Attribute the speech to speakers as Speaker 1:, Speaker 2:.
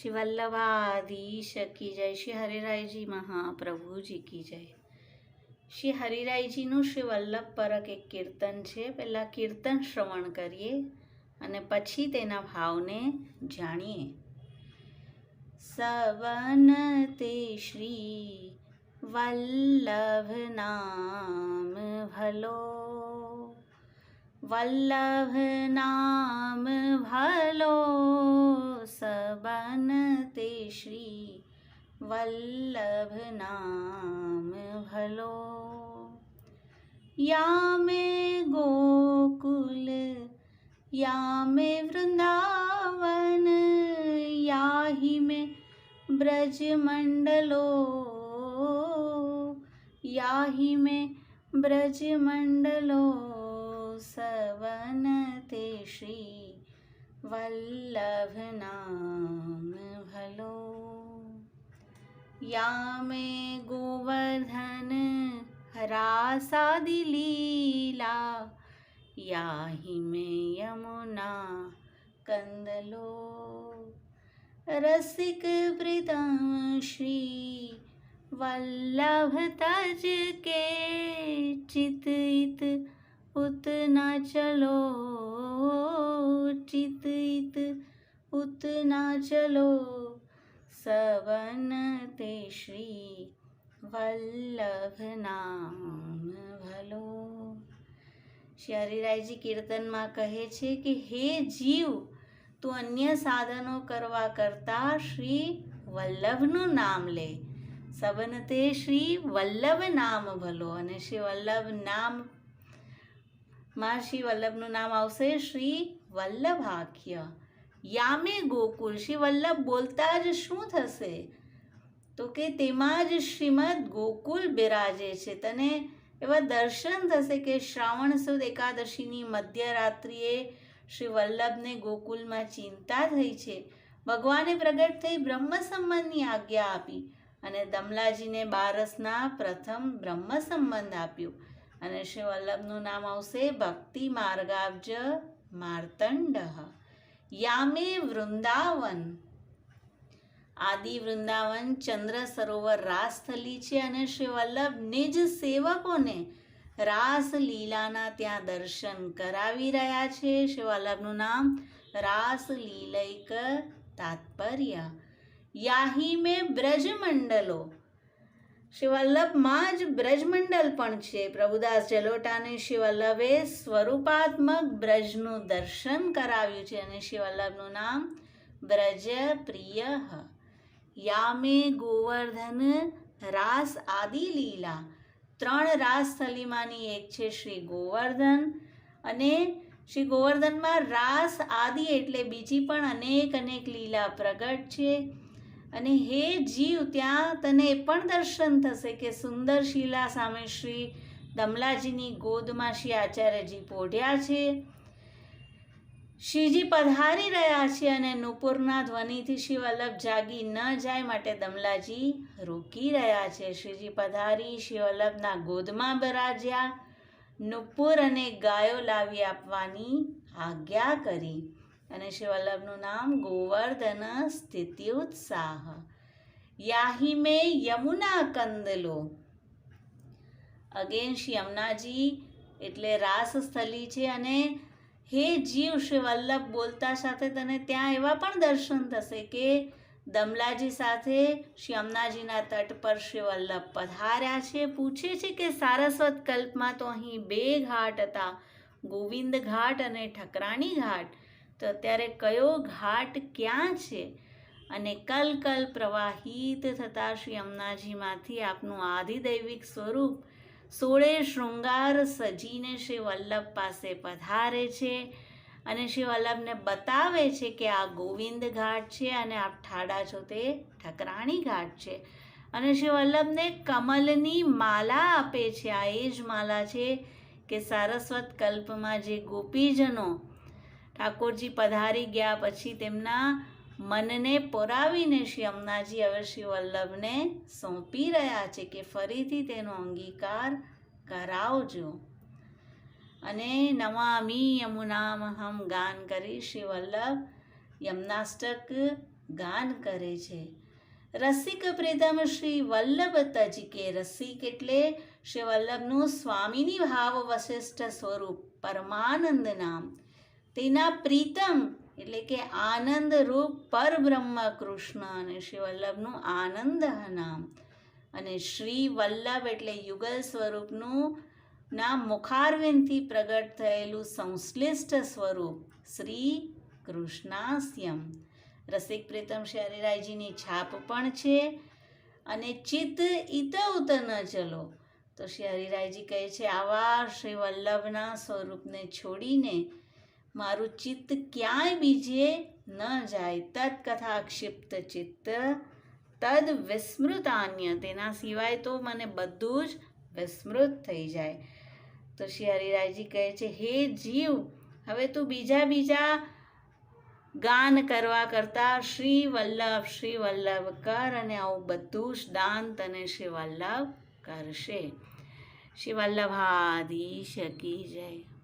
Speaker 1: શ્રી વલ્લભાધીશ કી જય. શ્રી હરિરાયજી મહાપ્રભુજી કી જય. શ્રી હરિરાયજીનું શ્રી વલ્લભ પરક એક કીર્તન છે. પહેલાં કીર્તન શ્રવણ કરીએ અને પછી તેના ભાવને જાણીએ. સવન તે શ્રી વલ્લભ નામ ભલો વલ્લભ નામ ભલો સબન તે શ્રી વલ્લભ નામ ભલો યામે ગોકુલ યામે વૃંદાવન યાહી મે બ્રજમંડલો યાહી મે બ્રજમંડલો ब्रजमण्डलो सवनते श्री वल्लभनाम भलो या मे गोवर्धन हरासादिलीला याहि मे यमुना कन्दलो रसिक प्रीतम श्री वल्लभ तज के चित इत उतना चलो चित इत उतना चलो सवन ते श्री વલ્લભ નામ ભલો શ્રી હરિરાયજી કીર્તનમાં કહે છે કે હે જીવ તું અન્ય સાધનો કરવા કરતા શ્રી વલ્લભનું નામ લે સબનતે શ્રી વલ્લભ નામ ભલો અને શ્રી વલ્લભ નામ માં શ્રી વલ્લભનું નામ આવશે શ્રી વલ્લભાખ્ય. યામે ગોકુલ, શ્રી વલ્લભ બોલતા જ શું થશે? તો કે તેમાં જ શ્રીમદ ગોકુલ બિરાજે છે. તને એવા દર્શન થશે કે શ્રાવણ સુદ એકાદશીની મધ્યરાત્રિએ શ્રી વલ્લભને ગોકુલમાં ચિંતા થઈ છે. ભગવાને પ્રગટ થઈ બ્રહ્મ સંબંધની આજ્ઞા આપી અને દમલાજીને બારસના પ્રથમ બ્રહ્મ સંબંધ આપ્યું. અને શ્રી વલ્લભનું નામ આવશે ભક્તિ માર્ગાબ્જ માર્તંડ. યામે વૃંદાવન. આદિ વૃંદાવન ચંદ્ર સરોવર રાસથલી છે અને શ્રી વલ્લભ નિજ સેવકોને રાસ લીલાના ત્યાં દર્શન કરાવી રહ્યા છે. શ્રી વલ્લભનું નામ રાસ લીલૈક તાત્પર્ય. યાહી મેં બ્રજમંડલો. શ્રી વલ્લભમાં જ બ્રજમંડલ પણ છે. પ્રભુદાસ જલોટાને શિવલ્લભે વલ્લભે સ્વરૂપાત્મક બ્રજનું દર્શન કરાવ્યું છે અને શિવલ્લભનું નામ બ્રજ પ્રિય યામે ગોવર્ધન રાસ આદિ લીલા. ત્રણ રાસસ્થલીમાંની એક છે શ્રી ગોવર્ધન અને શ્રી ગોવર્ધનમાં રાસ આદિ એટલે બીજી પણ અનેક અનેક લીલા પ્રગટ છે. અને હે જીવ, ત્યાં તને એ પણ દર્શન થશે કે સુંદર શીલા સામે શ્રી દમલાજીની ગોદમાં શ્રી આચાર્યજી પોઢ્યા છે. શ્રીજી પધારી રહ્યા છે અને નુપુરના ધ્વનિથી શ્રી વલ્લભ જાગી ન જાય માટે દમલાજી રોકી રહ્યા છે. શ્રીજી પધારી શ્રી વલ્લભના ગોદમાં બરાજ્યા, નુપુર અને ગાયો લાવી આપવાની આજ્ઞા કરી. અને શ્રી વલ્લભનું નામ ગોવર્ધન સ્થિતિ ઉત્સાહ યાહી મેં યમુના કંદલો. અગેન શ્રી યમુનાજી એટલે રાસસ્થલી છે અને હે જીવ શ્રી વલ્લભ બોલતા સાથે તને ત્યાં એવા પણ દર્શન થશે કે દમલાજી સાથે શ્રી તટ પર શ્રી વલ્લભ પધાર્યા છે, પૂછે છે કે સારસ્વત કલ્પમાં તો અહીં બે ઘાટ હતા, ગોવિંદ ઘાટ અને ઠકરાણી ઘાટ. તો અત્યારે કયો ઘાટ ક્યાં છે? અને કલ કલ પ્રવાહિત થતા શ્રી અમનાજીમાંથી આપનું આધિદૈવિક સ્વરૂપ સોળે શૃંગાર સજીને શ્રી વલ્લભ પાસે પધારે છે અને શ્રી વલ્લભને બતાવે છે કે આ ગોવિંદ ઘાટ છે અને આપ ઠાડા છો તે ઠકરાણી ઘાટ છે. અને શ્રી વલ્લભને કમલની માલા આપે છે. આ એ જ માલા છે કે સારસ્વત કલ્પમાં જે ગોપીજનો ઠાકોરજી પધારી ગયા પછી તેમના મનને પોરાવીને શ્રી અમનાજી હવે શ્રી વલ્લભને સોંપી રહ્યા છે કે ફરીથી તેનો અંગીકાર કરાવજો. અને નમામી યમુનામહમ ગાન કરી શ્રી વલ્લભ યમનાષ્ટક ગાન કરે છે. રસિક પ્રીતમ શ્રી વલ્લભ તજ કે રસિક એટલે શ્રી વલ્લભનું સ્વામીની ભાવ વશિષ્ઠ સ્વરૂપ પરમાનંદ નામ. તેના પ્રીતમ એટલે કે આનંદ રૂપ પરબ્રહ્મ કૃષ્ણ અને શ્રી વલ્લભનું આનંદ નામ અને શ્રી વલ્લભ એટલે યુગલ સ્વરૂપનું ના મુખારવિંદથી પ્રગટ થયેલું સંશ્લિષ્ટ સ્વરૂપ શ્રી કૃષ્ણાસ્યમ. રસિક પ્રીતમ શરીરાયજીની છાપ પણ છે અને ચિત્ત ઇત ઉત ન ચલો. તો શ્રી હરિરાયજી કહે છે, આવા શ્રી વલ્લભના સ્વરૂપને છોડીને મારું ચિત્ત ક્યાંય બીજે ન જાય. તદ કથા ક્ષિપ્ત ચિત્ત, તદ વિસ્મૃતાન્ય તેના સિવાય તો મને બધું જ વિસ્મૃત થઈ જાય. તો શ્રી હરિરાયજી કહે છે, હે જીવ, હવે તું બીજા બીજા ગાન કરવા કરતાં શ્રી વલ્લભ શ્રી વલ્લભ કર અને આવું બધું જ દાન તને શ્રી વલ્લભ કરશે. શ્રી વલ્લભાદી શકી જય.